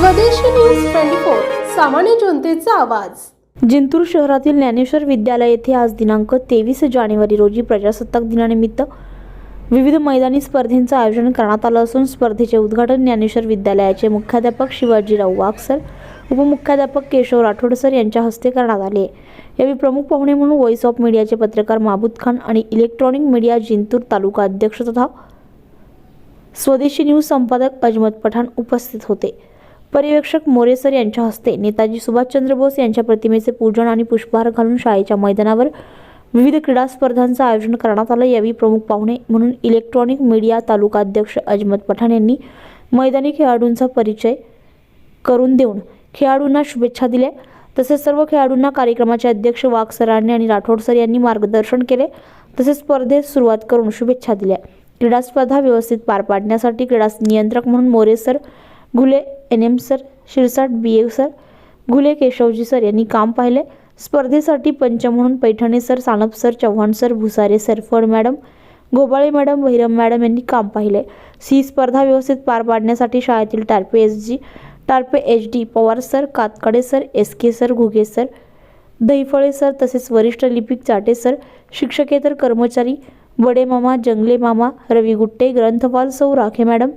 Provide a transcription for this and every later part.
News twenty four सामान्य जनतेचा आवाज. जिंतूर शहरातील ज्ञानेश्वर विद्यालय येथे आज दिनांक तेवीस जानेवारी रोजी प्रजासत्ताक दिनानिमित्त विविध मैदानी स्पर्धेंचं आयोजन करण्यात आलं असून स्पर्धेचे उद्घाटन ज्ञानेश्वर विद्यालयाचे मुख्याध्यापक शिवाजीराव वाघ सर उपमुख्याध्यापक केशव राठोड सर यांच्या हस्ते करण्यात आले. यावेळी प्रमुख पाहुणे म्हणून व्हॉइस ऑफ मीडियाचे पत्रकार माबूद खान आणि इलेक्ट्रॉनिक मीडिया जिंतूर तालुका अध्यक्ष तथा स्वदेशी न्यूज संपादक अजमत पठाण उपस्थित होते. पर्यवेक्षक मोरेसर यांच्या हस्ते नेताजी सुभाषचंद्र बोस यांच्या प्रतिमेचे पूजन आणि पुष्पहार घालून शाळेच्या मैदानावर विविध क्रीडा स्पर्धांचं आयोजन करण्यात आलं. यावेळी प्रमुख पाहुणे म्हणून इलेक्ट्रॉनिक मीडिया तालुका अध्यक्ष अजमत पठाण यांनी मैदानी खेळाडूंचा परिचय करून देऊन खेळाडूंना शुभेच्छा दिल्या. तसेच सर्व खेळाडूंना कार्यक्रमाचे अध्यक्ष वाघ सरांनी आणि राठोड सर यांनी मार्गदर्शन केले. तसेच स्पर्धेस सुरुवात करून शुभेच्छा दिल्या. क्रीडा स्पर्धा व्यवस्थित पार पाडण्यासाठी क्रीडा नियंत्रक म्हणून More sir Ghule N M sir Shirsat B A sir Ghule Keshavji sir यांनी काम पाहिले. स्पर्धेसाठी पंच म्हणून Paithane sir Sanap sir Chavan sir Bhusare sir Phad madam Gobale madam Bahiram madam यांनी काम पाहिले. सी स्पर्धा व्यवस्थित पार पाडण्यासाठी शाळेतील Tarpe S G Tarpe H D Pawar sir Katkade sir S K sir Ghuge sir Dahiphale sir तसेच वरिष्ठ लिपिक चाटे सर शिक्षकेतर कर्मचारी बडे मामा जंगले मामा रवी गुट्टे ग्रंथपाल सौ राखे मॅडम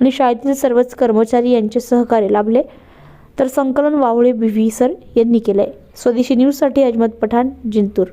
आणि शाळेतील सर्वच कर्मचारी यांचे सहकार्य लाभले. तर संकलन वावळे बी व्ही सर यांनी केले स्वदेशी न्यूजसाठी अजमत पठाण जिंतूर.